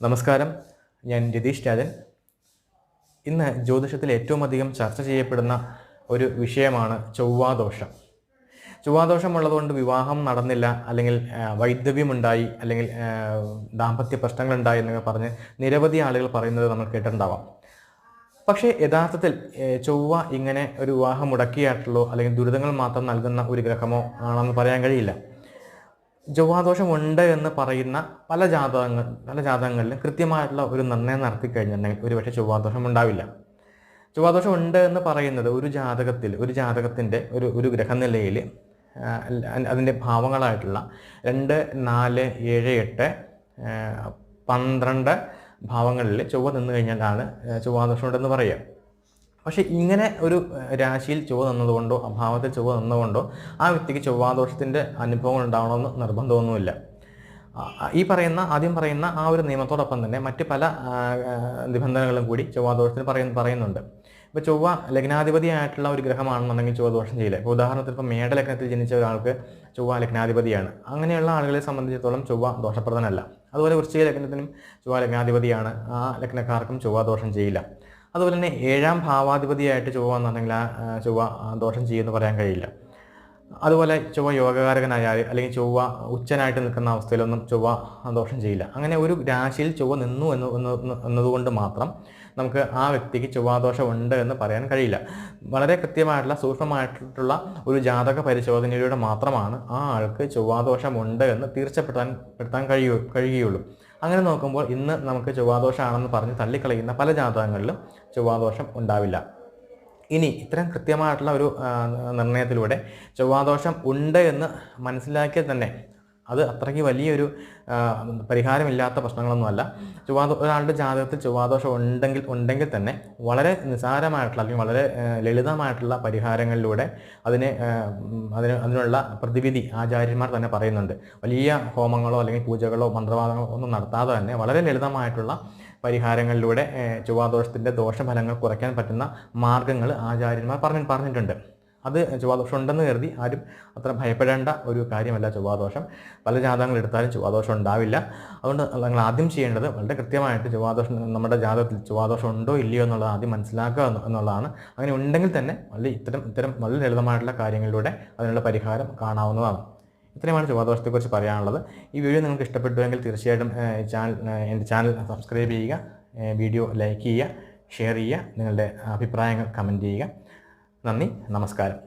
നമസ്കാരം. ഞാൻ രതീഷ് രാജൻ. ഇന്ന് ജ്യോതിഷത്തിൽ ഏറ്റവും അധികം ചർച്ച ചെയ്യപ്പെടുന്ന ഒരു വിഷയമാണ് ചൊവ്വാദോഷം. ചൊവ്വാദോഷം ഉള്ളതുകൊണ്ട് വിവാഹം നടന്നില്ല അല്ലെങ്കിൽ വൈധവ്യമുണ്ടായി അല്ലെങ്കിൽ ദാമ്പത്യ പ്രശ്നങ്ങളുണ്ടായി എന്നൊക്കെ പറഞ്ഞ് നിരവധി ആളുകൾ പറയുന്നത് നമ്മൾ കേട്ടിട്ടുണ്ടാവാം. പക്ഷേ യഥാർത്ഥത്തിൽ ചൊവ്വ ഇങ്ങനെ ഒരു വിവാഹം മുടക്കിയായിട്ടുള്ളോ അല്ലെങ്കിൽ ദുരിതങ്ങൾ മാത്രം നൽകുന്ന ഒരു ഗ്രഹമോ ആണെന്ന് പറയാൻ കഴിയില്ല. ചൊവ്വാദോഷം ഉണ്ട് എന്ന് പറയുന്ന പല ജാതകങ്ങൾ പല ജാതകങ്ങളിലും കൃത്യമായിട്ടുള്ള ഒരു നിർണയം നടത്തി കഴിഞ്ഞിട്ടുണ്ടെങ്കിൽ ഒരുപക്ഷെ ചൊവ്വാദോഷം ഉണ്ടാവില്ല ചൊവ്വാദോഷം ഉണ്ട് എന്ന് പറയുന്നത് ഒരു ജാതകത്തിൽ ഒരു ജാതകത്തിന്റെ ഒരു ഒരു ഗ്രഹനിലയിൽ അതിന്റെ ഭാവങ്ങളായിട്ടുള്ള രണ്ട് നാല് ഏഴ് എട്ട് പന്ത്രണ്ട് ഭാവങ്ങളിൽ ചൊവ്വ നിന്ന് കഴിഞ്ഞാലാണ് ആ, ചൊവ്വാദോഷം ഉണ്ടെന്ന് പറയുക. പക്ഷേ ഇങ്ങനെ ഒരു രാശിയിൽ ചൊവ്വ നിന്നതുകൊണ്ടോ അഭാവത്തിൽ ചൊവ്വ നിന്നതുകൊണ്ടോ ആ വ്യക്തിക്ക് ചൊവ്വാദോഷത്തിന്റെ അനുഭവം ഉണ്ടാവണമെന്ന് നിർബന്ധമൊന്നുമില്ല. ഈ പറയുന്ന ആദ്യം പറയുന്ന ആ ഒരു നിയമത്തോടൊപ്പം തന്നെ മറ്റ് പല നിബന്ധനകളും കൂടി ചൊവ്വാദോഷത്തിന് പറയുന്ന പറയുന്നുണ്ട്. ഇപ്പോൾ ചൊവ്വ ലഗ്നാധിപതിയായിട്ടുള്ള ഒരു ഗ്രഹമാണെന്നുണ്ടെങ്കിൽ ചൊവ്വ ദോഷം ചെയ്യില്ല. ഇപ്പോൾ ഉദാഹരണത്തിന് ഇപ്പോൾ മേടലഗ്നത്തിൽ ജനിച്ച ഒരാൾക്ക് ചൊവ്വ ലഗ്നാധിപതിയാണ്. അങ്ങനെയുള്ള ആളുകളെ സംബന്ധിച്ചിടത്തോളം ചൊവ്വ ദോഷപ്രദനല്ല. അതുപോലെ വൃശ്ചിക ലഗ്നത്തിനും ചൊവ്വ ലഗ്നാധിപതിയാണ്. ആ ലഗ്നക്കാർക്കും ചൊവ്വ ദോഷം ചെയ്യില്ല. അതുപോലെ തന്നെ ഏഴാം ഭാവാധിപതിയായിട്ട് ചൊവ്വ എന്നുണ്ടെങ്കിൽ ആ ചൊവ്വ ദോഷം ചെയ്യുമെന്ന് പറയാൻ കഴിയില്ല. അതുപോലെ ചൊവ്വ യോഗകാരകനായാൽ അല്ലെങ്കിൽ ചൊവ്വ ഉച്ചനായിട്ട് നിൽക്കുന്ന അവസ്ഥയിലൊന്നും ചൊവ്വ ദോഷം ചെയ്യില്ല. അങ്ങനെ ഒരു രാശിയിൽ ചൊവ്വ നിന്നു എന്ന് എന്നതുകൊണ്ട് മാത്രം നമുക്ക് ആ വ്യക്തിക്ക് ചൊവ്വാദോഷം ഉണ്ട് എന്ന് പറയാൻ കഴിയില്ല. വളരെ കൃത്യമായിട്ടുള്ള സൂക്ഷ്മമായിട്ടുള്ള ഒരു ജാതക പരിശോധനയിലൂടെ മാത്രമാണ് ആ ആൾക്ക് ചൊവ്വാദോഷം ഉണ്ട് എന്ന് തീർച്ചപ്പെടുത്താൻ പെടുത്താൻ കഴിയൂ കഴിയുകയുള്ളൂ. അങ്ങനെ നോക്കുമ്പോൾ ഇന്ന് നമുക്ക് ചൊവ്വാദോഷമാണെന്ന് പറഞ്ഞ് തള്ളിക്കളയുന്ന പല ജാതകങ്ങളിലും ചൊവ്വാദോഷം ഉണ്ടാവില്ല. ഇനി ഇത്തരം കൃത്യമായിട്ടുള്ള ഒരു നിർണയത്തിലൂടെ ചൊവ്വാദോഷം ഉണ്ട് എന്ന് മനസ്സിലാക്കിയാൽ തന്നെ അത് അത്രയ്ക്ക് വലിയൊരു പരിഹാരമില്ലാത്ത പ്രശ്നങ്ങളൊന്നുമല്ല. ചൊവ്വാദോ ഒരാളുടെ ജാതകത്തിൽ ചൊവ്വാദോഷം ഉണ്ടെങ്കിൽ ഉണ്ടെങ്കിൽ തന്നെ വളരെ നിസാരമായിട്ടുള്ള അല്ലെങ്കിൽ വളരെ ലളിതമായിട്ടുള്ള പരിഹാരങ്ങളിലൂടെ അതിനെ അതിന് അതിനുള്ള പ്രതിവിധി ആചാര്യന്മാർ തന്നെ പറയുന്നുണ്ട്. വലിയ ഹോമങ്ങളോ അല്ലെങ്കിൽ പൂജകളോ മന്ത്രവാദങ്ങളോ ഒന്നും നടത്താതെ തന്നെ വളരെ ലളിതമായിട്ടുള്ള പരിഹാരങ്ങളിലൂടെ ചൊവ്വാദോഷത്തിന്റെ ദോഷഫലങ്ങൾ കുറയ്ക്കാൻ പറ്റുന്ന മാർഗങ്ങൾ ആചാര്യന്മാർ പറഞ്ഞു പറഞ്ഞിട്ടുണ്ട്. അത് ചൊവ്വാദോഷം ഉണ്ടെന്ന് കരുതി ആരും അത്ര ഭയപ്പെടേണ്ട ഒരു കാര്യമല്ല ചൊവ്വാദോഷം. പല ജാതകങ്ങൾ എടുത്താലും ചൊവ്വാദോഷം ഉണ്ടാവില്ല. അതുകൊണ്ട് നിങ്ങൾ ആദ്യം ചെയ്യേണ്ടത് വളരെ കൃത്യമായിട്ട് ചൊവ്വാദോഷം നമ്മുടെ ജാതകത്തിൽ ചൊവ്വാദോഷം ഉണ്ടോ ഇല്ലയോ എന്നുള്ളത് ആദ്യം മനസ്സിലാക്കുക എന്നുള്ളതാണ്. അങ്ങനെ ഉണ്ടെങ്കിൽ തന്നെ വളരെ ഇത്തരം ഇത്തരം വളരെ ലളിതമായിട്ടുള്ള കാര്യങ്ങളിലൂടെ അതിനുള്ള പരിഹാരം കാണാവുന്നതാണ്. ഇത്രയുമാണ് ചൊവ്വാദോഷത്തെക്കുറിച്ച് പറയാനുള്ളത്. ഈ വീഡിയോ നിങ്ങൾക്ക് ഇഷ്ടപ്പെട്ടുവെങ്കിൽ തീർച്ചയായിട്ടും ചാനൽ എന്റെ ചാനൽ സബ്സ്ക്രൈബ് ചെയ്യുക വീഡിയോ ലൈക്ക് ചെയ്യുക ഷെയർ ചെയ്യുക നിങ്ങളുടെ അഭിപ്രായങ്ങൾ കമന്റ് ചെയ്യുക. നന്ദി നമസ്കാരം.